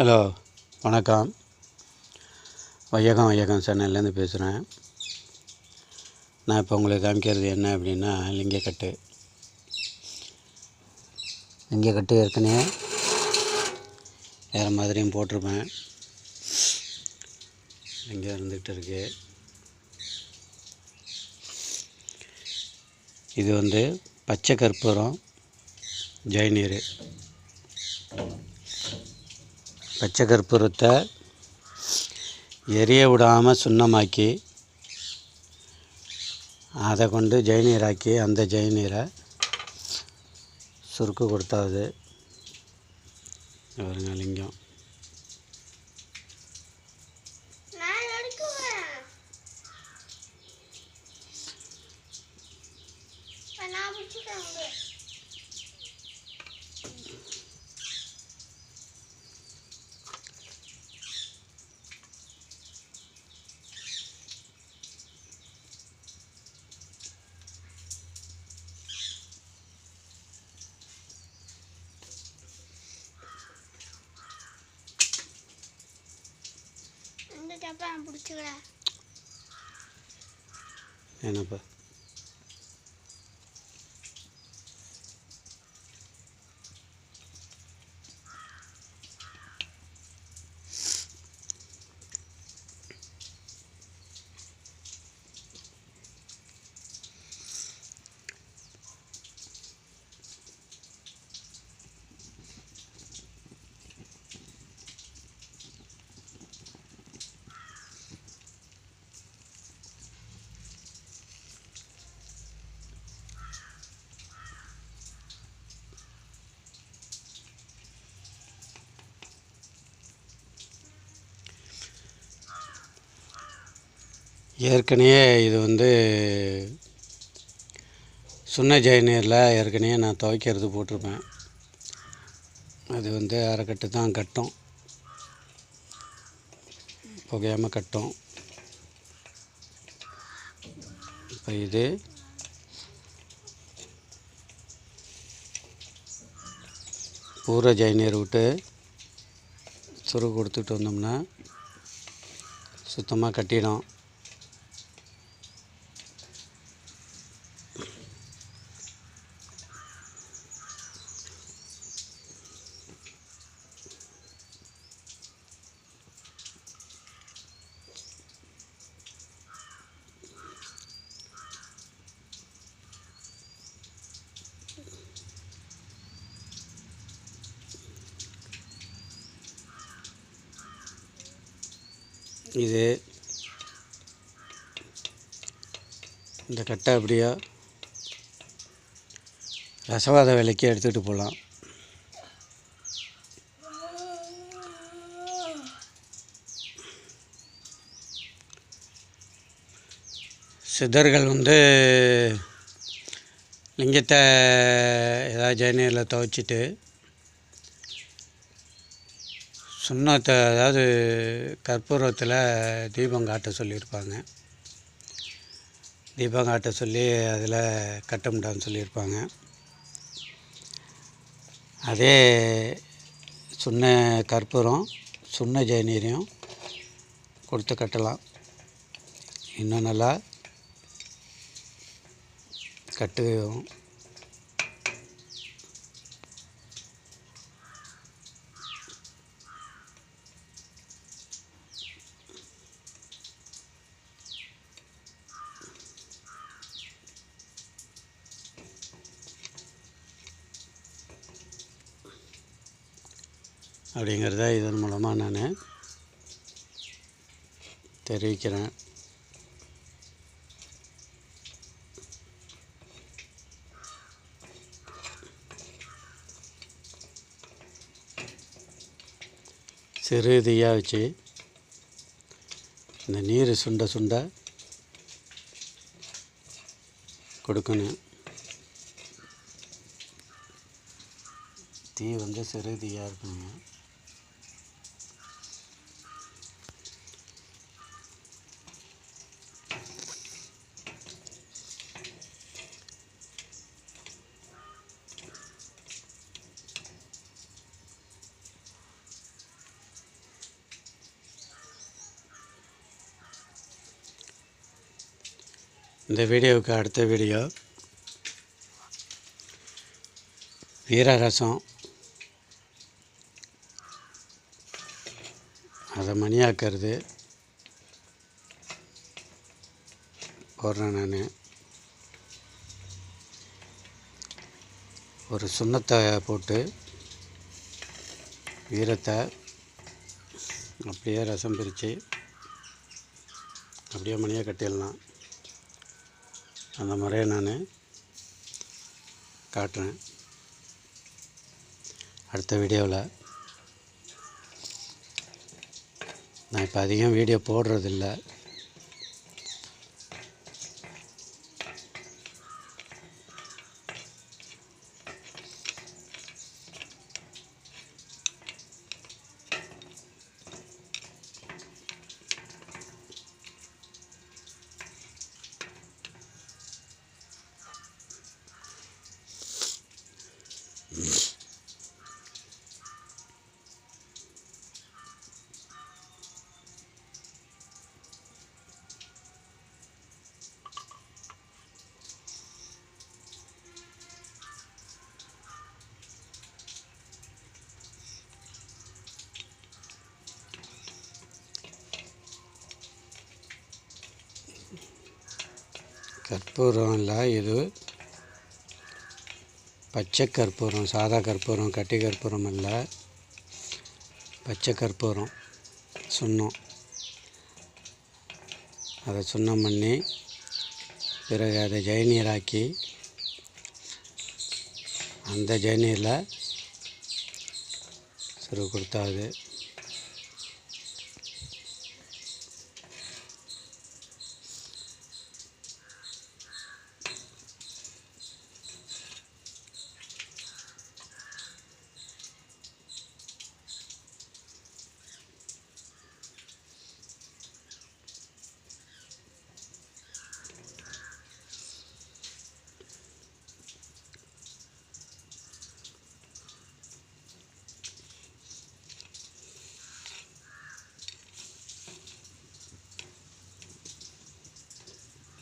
Hello வணக்கம். வையகம் வையகம் சென்னையிலேருந்து பேசுகிறேன். நான் இப்போ உங்களுக்கு காமிக்கிறது என்ன அப்படின்னா லிங்கக்கட்டு. லிங்கக்கட்டு ஏற்கனவே வேறு மாதிரியும் போட்டிருப்பேன். இங்கே இருந்துகிட்டு இருக்கு. இது வந்து பச்சை கற்பூரம் ஜெயநீர் பச்சை கற்பூரத்தை எரிய விடாமல் சுண்ணமாக்கி அதை கொண்டு ஜெயநீராக்கி அந்த ஜெயநீரை சுருக்கு கொடுத்தாது பாருங்க லிங்கம் நான் எடுக்குவேன் இப்ப நான் பிடிச்சிக்கிறேன் உங்க. இந்த பிடிச்சிக்கிறேன். என்னப்பா? ஏற்கனவே இது வந்து சுண்ண ஜெயநீரில் ஏற்கனவே நான் துவைக்கிறது போட்டிருப்பேன். அது வந்து அரைக்கட்டு தான் கட்டும். புகையாமல் கட்டும். இப்போ இது பூர ஜெயநீர் விட்டு சுரு கொடுத்துட்டு வந்தோம்னா சுத்தமாக கட்டிடும். இது. இந்த கட்டை அப்படியே ரசவாத விலைக்கு எடுத்துகிட்டு போகலாம் சித்தர்கள் வந்து லிங்கத்தை ஏதாவது ஜெயநீரில் துவைச்சிட்டு சுண்ணத்தை அதாவது கற்பூரத்தில் தீபம் காட்ட சொல்லியிருப்பாங்க. தீபம் காட்ட சொல்லி அதில் கட்டமுடான்னு சொல்லியிருப்பாங்க. அதே சுண்ண கற்பூரம் சுண்ண ஜெயநீரையும் கொடுத்து கட்டலாம். இன்னும் நல்லா கட்டுவோம் அப்படிங்கிறத இதன் மூலமாக நான் தெரிவிக்கிறேன். சிறு தீயாக வச்சு இந்த நீர் சுண்ட சுண்ட கொடுக்கணும். தீ வந்து சிறு தீயாக இருக்கணுங்க. இந்த வீடியோவுக்கு அடுத்த வீடியோ. வீரரசம். அதை மணியாக்கிறது. போடுறேன் நான். ஒரு சுண்ணத்தை போட்டு வீரத்தை அப்படியே ரசம் பிரித்து அப்படியே மணியாக கட்டிடலாம். அந்த முறையை நான் காட்டுறேன். அடுத்த வீடியோவில் நான் இப்போ அதிகம் வீடியோ போடுறதில்ல. கற்பூரம் இல்லை இது பச்சை கற்பூரம் சாதா கற்பூரம் கட்டி கற்பூரம் அல்ல. பச்சை கற்பூரம் சுண்ணம் அதை சுண்ணம் பண்ணி பிறகு அதை ஜெயநீராக்கி அந்த ஜெயநீரில் சிறு கொடுத்தாது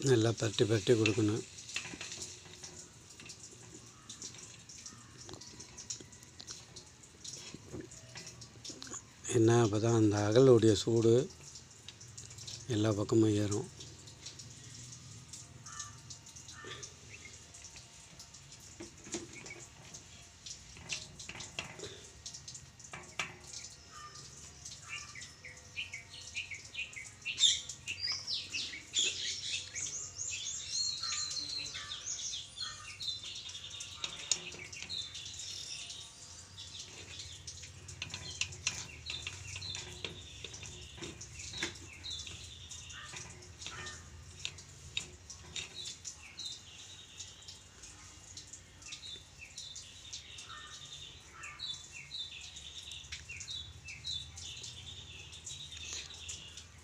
நல்லா பரட்டி பரட்டி கொடுக்கணும். என்ன அப்போ தான் அந்த அகலுடைய சூடு எல்லா பக்கமும் ஏறும்.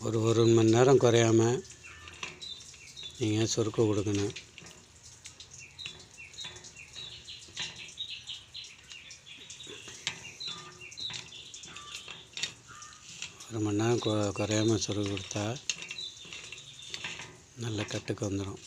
ஒரு ஒரு மணி நேரம் குறையாம நீங்கள் சுருக்க கொடுக்கணும். ஒரு மணி நேரம் கொ குறையாம சுருக்க கொடுத்தா நல்ல கட்டுக்கு வந்துடும்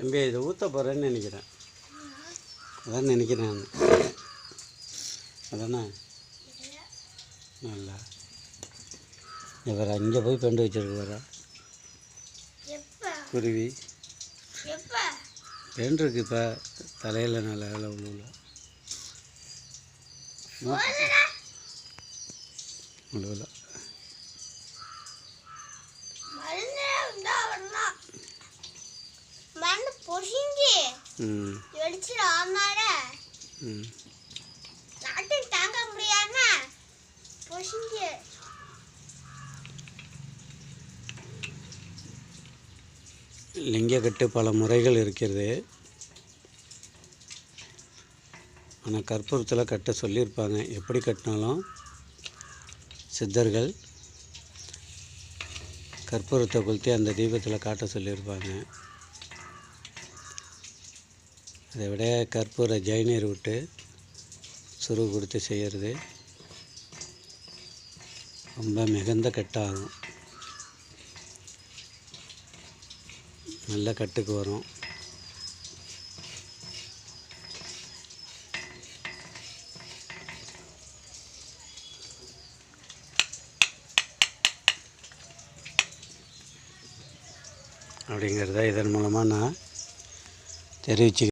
தம்பி இதை ஊற்ற போகிறேன்னு நினைக்கிறேன். அதான் நினைக்கிறேன் நான். அதானே? நல்லா. இவர் அங்கே போய் பெண்டு வச்சிருக்கு வர எப்ப? குருவி. பெண்டு இருக்கு இப்போ. தலையில் நல்ல வேலை உள்ள போதுடா. வெடிச்சிடும் தாங்க முடியாம லிங்கக்கட்டு பல முறைகள் இருக்கிறது. ஆனால் கற்பூரத்தில் கட்ட சொல்லியிருப்பாங்க. எப்படி கட்டினாலும் சித்தர்கள் கற்பூரத்தை கொளுத்தி அந்த தீபத்தில் காட்ட சொல்லியிருப்பாங்க. அதை விட கற்பூர ஜெயநீர் விட்டு சுரு கொடுத்து செய்கிறது ரொம்ப மிகுந்த கட்டாகும். நல்ல கட்டுக்கு வரும். அப்படிங்கிறத இதன் மூலமாக நான் தெரிவிச்சு